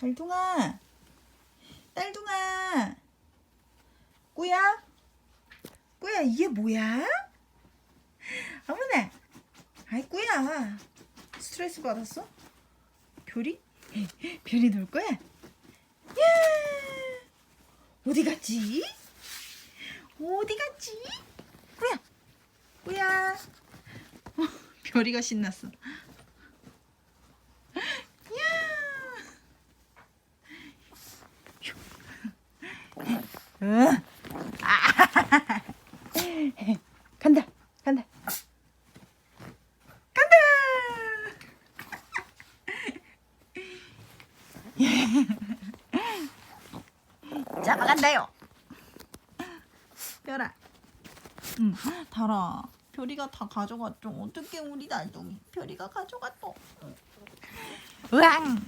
달둥아, 딸둥아, 꾸야, 꾸야 이게 뭐야? 어머나, 아이 꾸야, 스트레스 받았어? 별이? 별이 놀 거야? 야, 어디 갔지? 어디 갔지? 꾸야, 꾸야, 어, 별이가 신났어. 야. 응. 아. 간다, 간다, 간다. 잡아간다요. 별아. 응, 달아. 별이가 다 가져갔죠. 어떻게 우리 날둥이? 별이가 가져갔어. 으앙.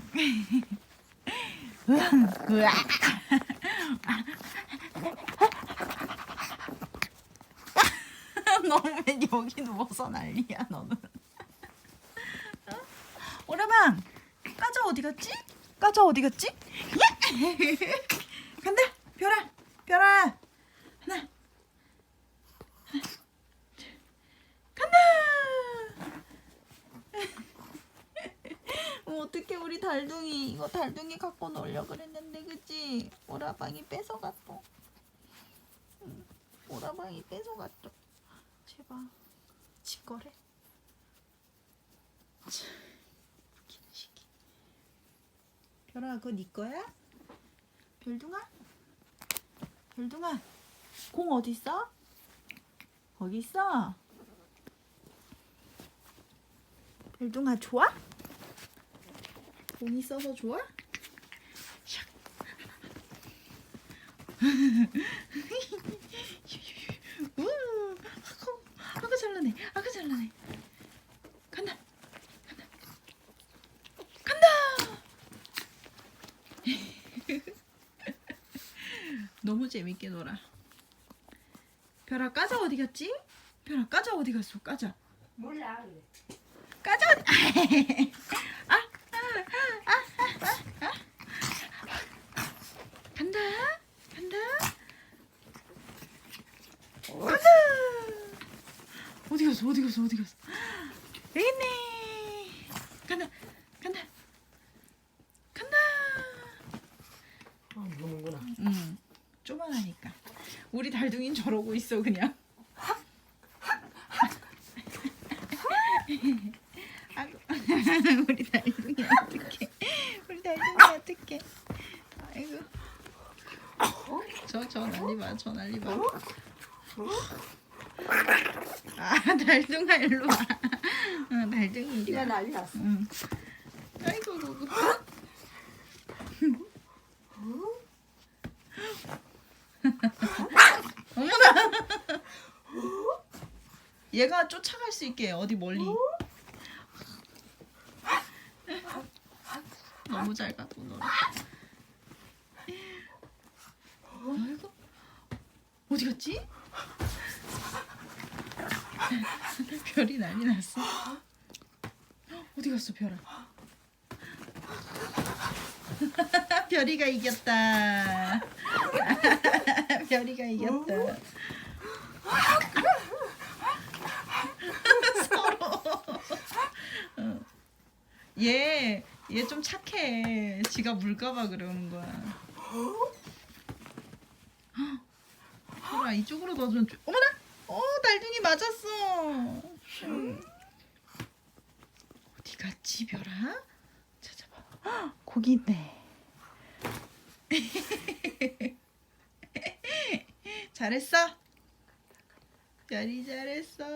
으앙. 으앙. 너는 왜 여기 누워서 난리야 너는 어? 오라방 까자 어디 갔지? 까자 어디 갔지? 예! 간다 별아 별아 하나 간다 어, 어떻게 우리 달둥이 이거 달둥이 갖고 놀려 그랬는데 그치? 오라방이 뺏어갔어 응, 오라방이 뺏어갔죠 제발 지 거래 참, 웃기는 시기 별아 그거 네 거야? 별둥아? 별둥아 공 어디 있어? 거기 있어 별둥아 좋아? 공 있어서 좋아? 샥. 우, 아까 아까 잘라내, 아까 잘라내. 간다, 간다, 간다. 너무 재밌게 놀아. 별아 까자 어디 갔지? 별아 까자 어디 갔어? 까자. 몰라. 까자 어디? 아, 아, 아, 아, 아, 아. 간다, 간다. 간다. 어디 갔어? 어디 갔어? 어디 갔어? 여기 있네. 간다, 간다, 간다. 어, 노는구나. 응, 쪼만하니까. 우리 달둥이는 저러고 있어 그냥. 아이고, 우리 달둥이 어떡해? 우리 달둥이 어떡해? 아이고. 저, 저 난리 봐, 저 난리 봐. 아, 달둥아 일로 와. 응, 달둥이 이리 야 와. 난리 났어. 응. 아이고, 고고. 어머나. 얘가 쫓아갈 수 있게 어디 멀리. 너무 잘 가고 놀아. 아이고. 어디 갔지? 별이 난리 났어. 어디 갔어 별아? 별이가 이겼다. 별이가 이겼다. 서로. 어. 얘, 얘 좀 착해. 지가 물까봐 그러는 거야. 별아 이쪽으로 넣어주면 좋- 어머나! 어 달둥이 맞았어. 어디 갔지 별아? 찾아봐. 헉, 거기 있네. 잘했어. 별이 잘했어.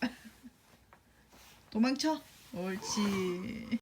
도망쳐. 옳지.